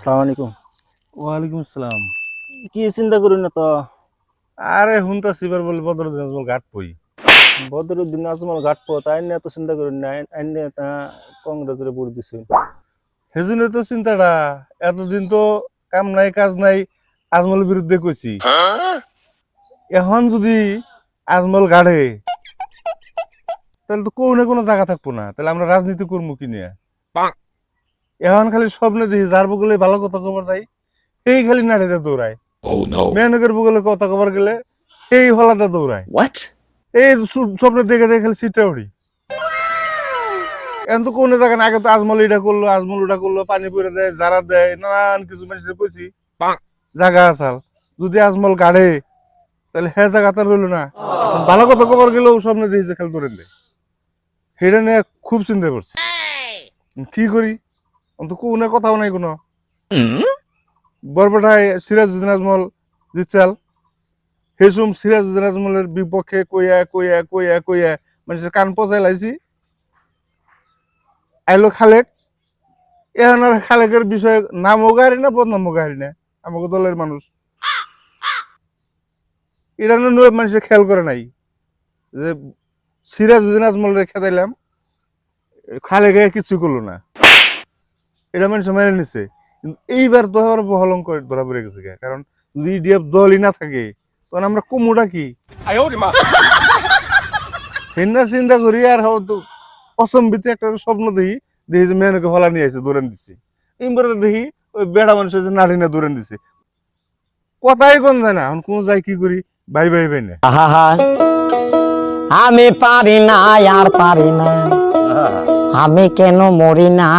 আসসালামু আলাইকুম। ওয়ালাইকুম আসসালাম। কি চিন্তা করুন না তো? আরে হুনতা সিবার বলে বদরুদ্দিন আজমল ঘাট পই। বদরুদ্দিন আজমল ঘাট পো তাই নিয়ে এত চিন্তা করুন না আইনে তা কংগ্রেসের ভোট দিছুন সেজন্য তো চিন্তাটা এতদিন তো কাম নাই কাজ নাই আজমলের বিরুদ্ধে কইছি। এখন যদি আজমল গাড়ে তাহলে তো কোনো না কোনো জায়গা থাকব না তাহলে আমরা রাজনীতি করব কি নিয়ে? এখন খালি স্বপ্নে দেখি যার বগলে ভালো কথা কবার যাই সেই খালি নাড়িতে দৌড়ায়। Oh no. বগলে কথা কবার গেলে সেই হলাটা দৌড়ায়? এই স্বপ্ন দেখে দেখে খালি সিটটা উঠি। এখন তো কোনো জায়গা আগে তো আজমল এটা করল আজমল ওটা করল পানি পরে দেয় যারা দেয় নানান কিছু মানুষের কইছি। জায়গা আসাল। যদি আজমল গাড়ে তাহলে হে জায়গা তার হইল না। ভালো কথা কবার গেলেও স্বপ্নে দিয়েছে খেল ধরে দেয় সেটা নিয়ে খুব চিন্তা করছে। কি করি? অন্ত কোনো কথাও নাই কোনো। বরপেটায় সিরাজউদ্দিন আজমল জিতচাল হেসুম সিরাজউদ্দিন আজমলের বিপক্ষে কইয়া কইয়া কইয়া কইয়া মানুষের কান পচাই লাইছি আইলো খালেক। এখন আর খালেকের বিষয়ে নামও গাড়ি না বদনামও গাড়ি না। আমাকে দলের মানুষ। এটা নয় মানুষের খেয়াল করে নাই। যে সিরাজউদ্দিন আজমলের খেতাইলাম খালেকে কিছু করল না। এটা মানুষ মেনে নিছে। কিন্তু এইবার তো আবার বহলং করে ধরা পড়ে গেছে কারণ যদি ডিএফ দলই না থাকে তখন আমরা কুমুটা কি? হিন্দা চিন্তা করি আর হয়তো অসম্বিতে একটা স্বপ্ন দেখি দেখি যে মেয়েকে ফলা নিয়ে আসে দৌড়ান দিচ্ছে এইবার দেখি ওই বেড়া মানুষের যে নারী না দৌড়ান দিছে। কথাই কোন যায় না এখন কোন যায় কি করি? ভাই ভাই ভাই না। আমি পারি না আর পারি না। আমি কেন মরি না?